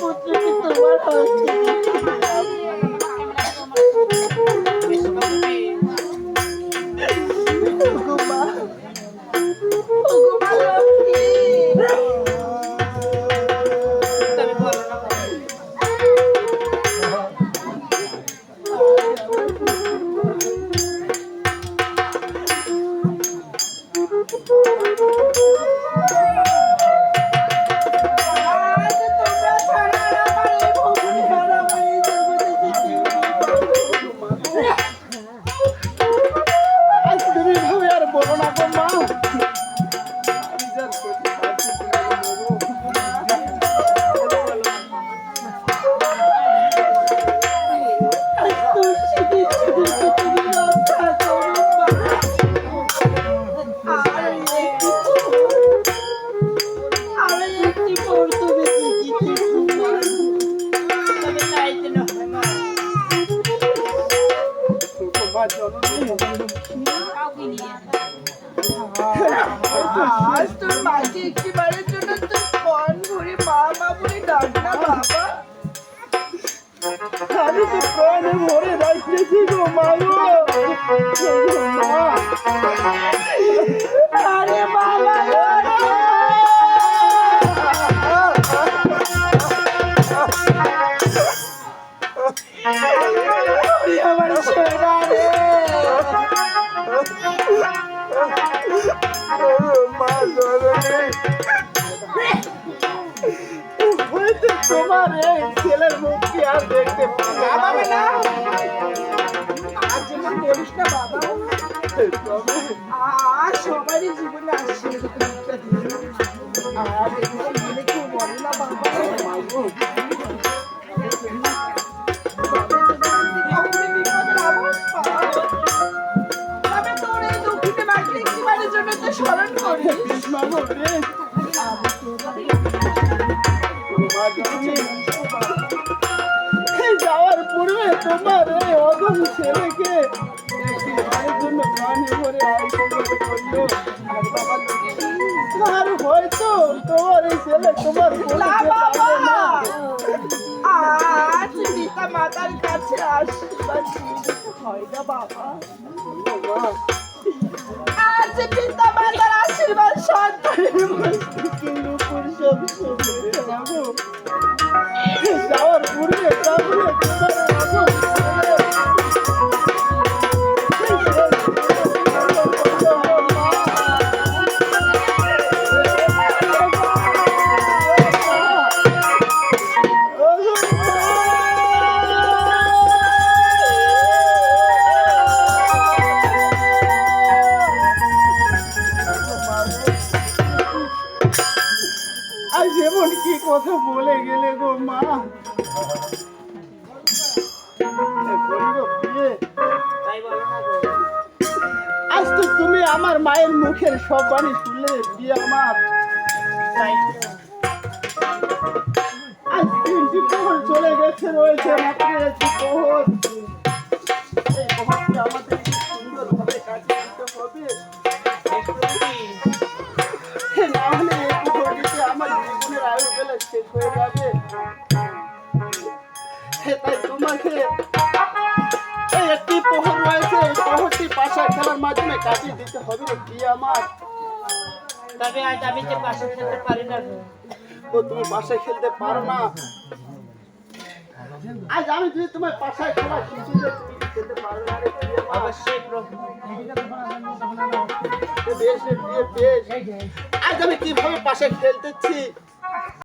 不知是怎么了 আজ তোর মাকে একটি বারের জন্য তোর মন ভরে মা মা বলে ডাক না বাবা। আমি আমার তোমার এই ছেলের মুখ কি আর দেখতে পাবে না। আর যেমন করিস না বাবা আর সবারই জীবনে আসছে আর এরকম কেউ বলে না বাবা। কখনো বিপদের যাওয়ার পূর্বে তোমার এই অদম ছেলেকে একটি বারের জন্য প্রাণে ভরে। আর হয়তো তোমার এই ছেলে তোমার আজ পিতা মাতার কাছে আশীর্বাদ হয় না বাবা কথা বলে গেলে গো মা। আজ তো তুমি আমার মায়ের মুখের সব বাণী শুনলে বিয়ে আমার। আজ তিনটি প্রহর চলে গেছে, রয়েছে মাত্র একটি প্রহর আজ আমি পারি পারো তোমার পাশায় খেলতে পারবে না রে প্রিয় মা? অবশ্যই প্রভু বেশ বেশ। আজ আমি কীভাবে পাশে খেলতেছি